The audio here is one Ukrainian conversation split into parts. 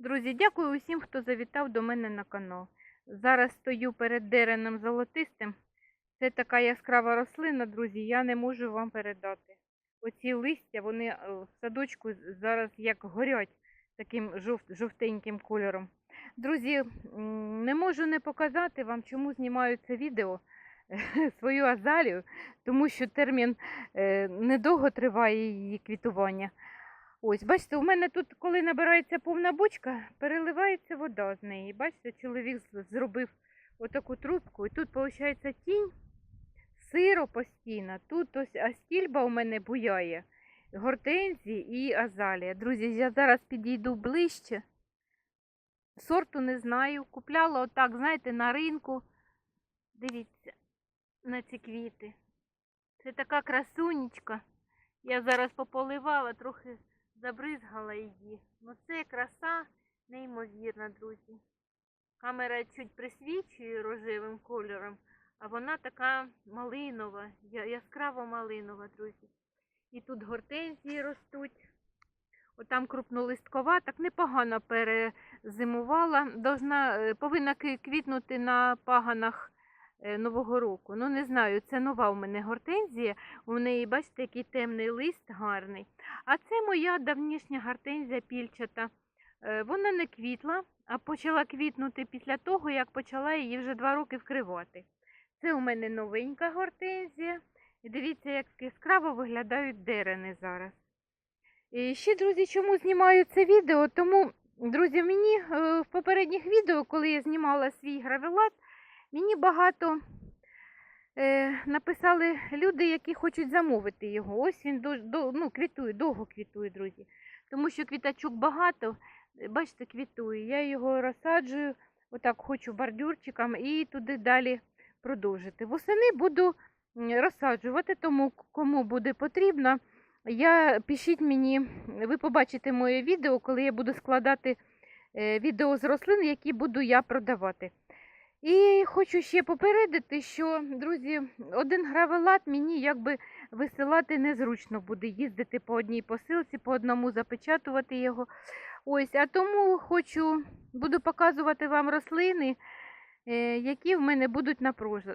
Друзі, дякую усім, хто завітав до мене на канал. Зараз стою перед дереним золотистим. Це така яскрава рослина, друзі, я не можу вам передати. Оці листя, вони е, в садочку зараз як горять таким жовт, жовтеньким кольором. Друзі, не можу не показати вам, чому знімаю це відео, свою азалію, тому що термін е, недовго триває її квітування. Ось, бачите, у мене тут, коли набирається повна бочка, переливається вода з неї. Бачите, чоловік зробив отаку трубку, і тут, виходить, тінь, сиро постійно. Тут ось астільба у мене буяє, гортензії і азалія. Друзі, я зараз підійду ближче. Сорту не знаю. Купляла отак, знаєте, на ринку. Дивіться на ці квіти. Це така красунечка. Я зараз пополивала, трохи забризгала її. Ну це краса неймовірна, друзі. Камера чуть присвічує рожевим кольором, а вона така малинова, яскраво малинова, друзі. І тут гортензії ростуть. Отам крупнолисткова, так непогано перезимувала. Должна, е, повинна квітнути на паганах Нового року. Ну, не знаю, це нова у мене гортензія. У неї, бачите, який темний лист гарний. А це моя давнішня гортензія пільчата. Е, Вона не квітла, а почала квітнути після того, як почала її вже два роки вкривати. Це у мене новенька гортензія. І дивіться, як яскраво виглядають дерени зараз. І ще, друзі, чому знімаю це відео? Тому, друзі, мені е, в попередніх відео, коли я знімала свій гравелат, мені багато е, написали люди, які хочуть замовити його. Ось він до, до, ну, квітує, довго квітує, друзі. Тому що квіточок багато, е, бачите, квітує. Я його розсаджую, отак хочу бордюрчиком і туди далі продовжити. Восени буду розсаджувати, тому кому буде потрібно. Я пишіть мені, ви побачите моє відео, коли я буду складати е, відео з рослин, які буду я продавати. І хочу ще попередити, що, друзі, один гравелат мені якби висилати незручно буде їздити по одній посилці, по одному запечатувати його. Ось, а тому хочу, буду показувати вам рослини, е, які в мене будуть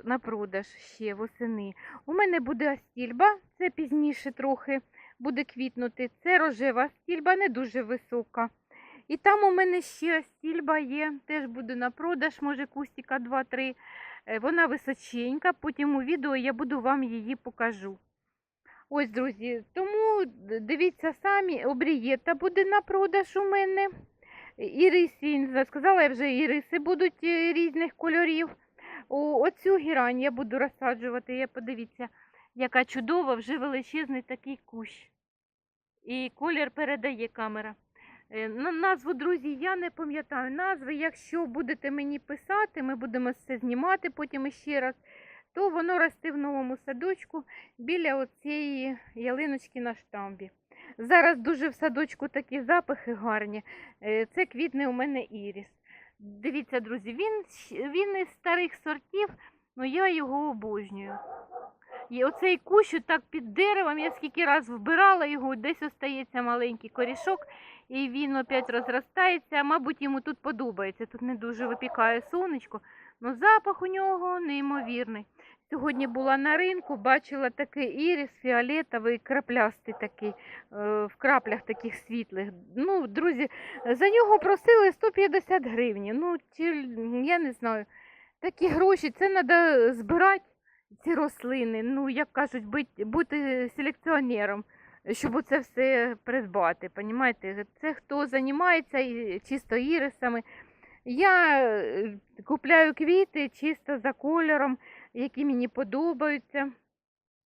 на продаж ще восени. У мене буде астільба, це пізніше трохи буде квітнути. Це рожева стільба, не дуже висока. І там у мене ще стільба є, теж буде на продаж, може кустика 2-3. Е, Вона височенька, потім у відео я буду вам її покажу. Ось, друзі, тому дивіться самі, обрієта буде на продаж у мене. Ірисі, не сказала я вже, іриси будуть е, різних кольорів. О, оцю гірань я буду розсаджувати. Я подивіться, яка чудова, вже величезний такий кущ. І колір передає камера. Е, На назву, друзі, я не пам'ятаю назви. Якщо будете мені писати, ми будемо це знімати потім іще раз, то воно росте в новому садочку біля оцієї ялиночки на штамбі. Зараз дуже в садочку такі запахи гарні. Е, Це квітне у мене іріс. Дивіться, друзі, він, він із старих сортів, але я його обожнюю. І оцей кущ так під деревом, я скільки раз вбирала його, десь остається маленький корішок, і він опять розростається. Мабуть, йому тут подобається. Тут не дуже випікає сонечко, але запах у нього неймовірний. Сьогодні була на ринку, бачила такий ірис фіолетовий, краплястий такий, е, в краплях таких світлих. Ну, друзі, за нього просили 150 гривень. Ну, ті, я не знаю. Такі гроші, це треба збирати ці рослини. Ну, як кажуть, бути, бути селекціонером, щоб це все придбати. Понімаєте? Це хто займається чисто ірисами. Я е, купляю квіти чисто за кольором, які мені подобаються.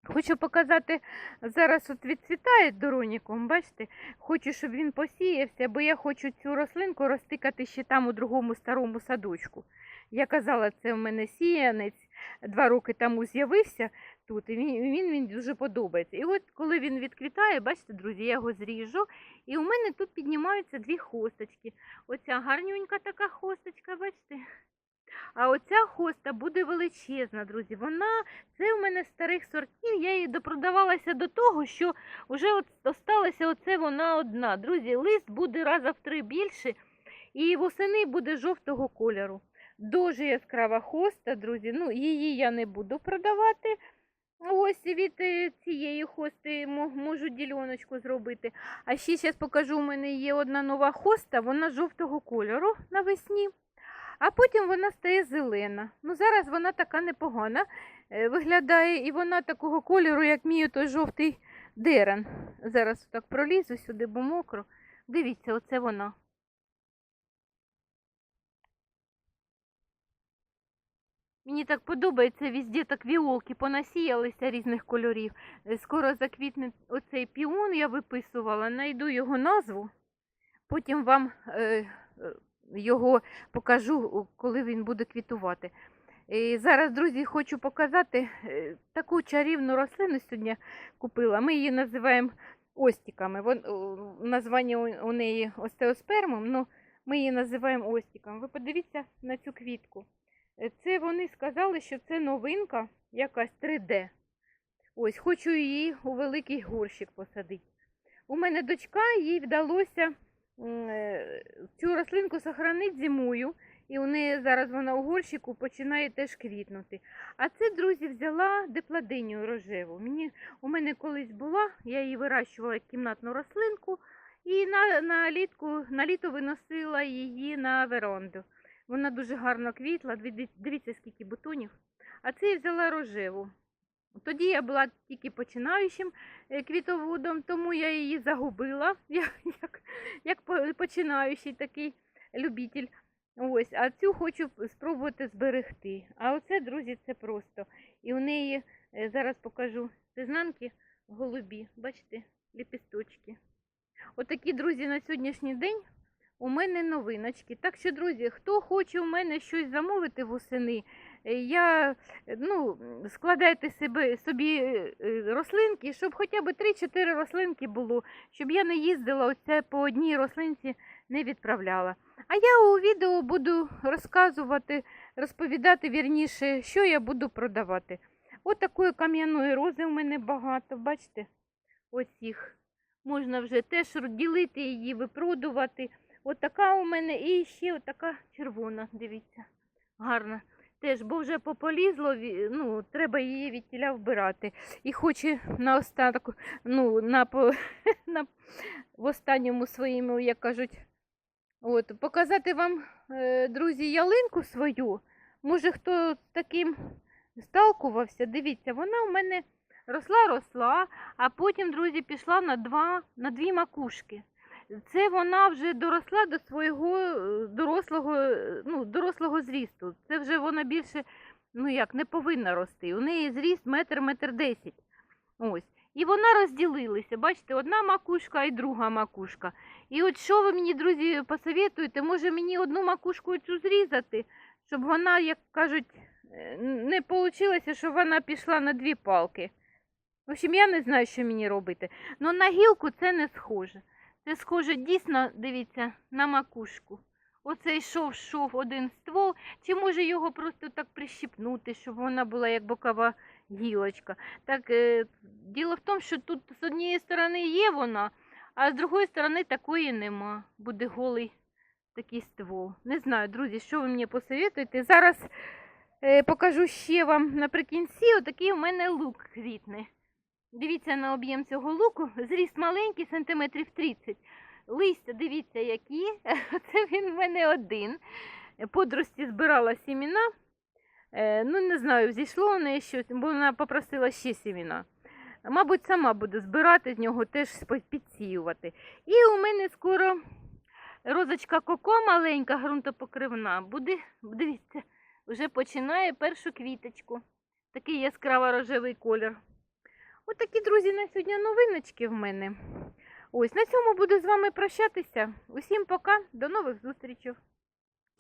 Хочу показати, зараз от відцвітає дороніком, бачите? Хочу, щоб він посіявся, бо я хочу цю рослинку розтикати ще там у другому старому садочку. Я казала, це в мене сіянець, два роки тому з'явився тут, і він, він дуже подобається. І от коли він відквітає, бачите, друзі, я його зріжу, і у мене тут піднімаються дві хосточки. Оця гарнюнька така хосточка, бачите? А оця хоста буде величезна, друзі. Вона це у мене старих сортів. Я її допродавалася до того, що вже осталася оце вона одна. Друзі, лист буде раза в три більше. І восени буде жовтого кольору. Дуже яскрава хоста, друзі. Ну, її я не буду продавати. Ось від е, цієї хости можу діляночку зробити. А ще зараз покажу, у мене є одна нова хоста, вона жовтого кольору навесні, а потім вона стає зелена. Ну, зараз вона така непогана е, виглядає, і вона такого кольору, як мій той жовтий дерен. Зараз так пролізу сюди, бо мокро. Дивіться, оце вона. Мені так подобається, везде так віолки понасіялися різних кольорів. Е, Скоро заквітне оцей піон, я виписувала, знайду його назву, потім вам е, е, його покажу, коли він буде квітувати. І зараз, друзі, хочу показати таку чарівну рослину сьогодні купила. Ми її називаємо остіками. Вон, названня у, неї остеоспермом, але ми її називаємо остіком. Ви подивіться на цю квітку. Це вони сказали, що це новинка якась 3D. Ось, хочу її у великий горщик посадити. У мене дочка, їй вдалося е, цю рослинку сохранити зимою, і у неї зараз вона у горщику починає теж квітнути. А це, друзі, взяла дипладинію рожеву. Мені, у мене колись була, я її вирощувала як кімнатну рослинку, і на, на, літку, на літо виносила її на веранду. Вона дуже гарно квітла. Дивіться, скільки бутонів. А це я взяла рожеву. Тоді я була тільки починаючим е, квітоводом, тому я її загубила, як, як, як починаючий такий любитель. Ось, а цю хочу спробувати зберегти. А оце, друзі, це просто. І у неї е, зараз покажу з ізнанки голубі. Бачите, ліпісточки. Отакі, друзі, на сьогоднішній день у мене новиночки. Так що, друзі, хто хоче у мене щось замовити восени, е, я, е, ну, складайте собі е, е, рослинки, щоб хоча б 3-4 рослинки було, щоб я не їздила оце по одній рослинці, не відправляла. А я у відео буду розказувати, розповідати вірніше, що я буду продавати. От такої кам'яної рози у мене багато, бачите? Ось їх. Можна вже теж ділити її, випродувати. От така у мене і ще от така червона, дивіться. Гарна. Теж, бо вже пополізло, ну, треба її від тіля вбирати. І хоче на остаток, ну, на, на, в останньому своєму, як кажуть, от, показати вам, е, друзі, ялинку свою. Може, хто таким сталкувався, дивіться, вона у мене росла, росла, а потім, друзі, пішла на, два, на дві макушки. Це вона вже доросла до свого е, дорослого, е, ну, дорослого зрісту. Це вже вона більше, ну як, не повинна рости. У неї зріст метр, метр десять. Ось. І вона розділилася. Бачите, одна макушка і друга макушка. І от що ви мені, друзі, посоветуєте? Може мені одну макушку цю зрізати, щоб вона, як кажуть, е, не вийшло, що вона пішла на дві палки. В общем, я не знаю, що мені робити. Ну на гілку це не схоже. Це схоже дійсно, дивіться, на макушку. Оце йшов, йшов один ствол, чи може його просто так прищипнути, щоб вона була як бокова гілочка. Так, е, діло в тому, що тут з однієї сторони є вона, а з другої сторони такої нема. Буде голий такий ствол. Не знаю, друзі, що ви мені посоветуєте. Зараз е, покажу ще вам наприкінці, отакий у мене лук квітне. Дивіться на об'єм цього луку. Зріст маленький, сантиметрів 30. Листя, дивіться, які. Це він в мене один. Подрості збирала сіміна. Е, Ну, не знаю, зійшло у неї щось, бо вона попросила ще сіміна. Мабуть, сама буду збирати з нього теж підсіювати. І у мене скоро розочка коко маленька, ґрунтопокривна. Буде, дивіться, вже починає першу квіточку. Такий яскраво рожевий колір. Отакі, друзі, на сьогодні новиночки в мене. Ось на цьому буду з вами прощатися. Усім пока, до нових зустрічей.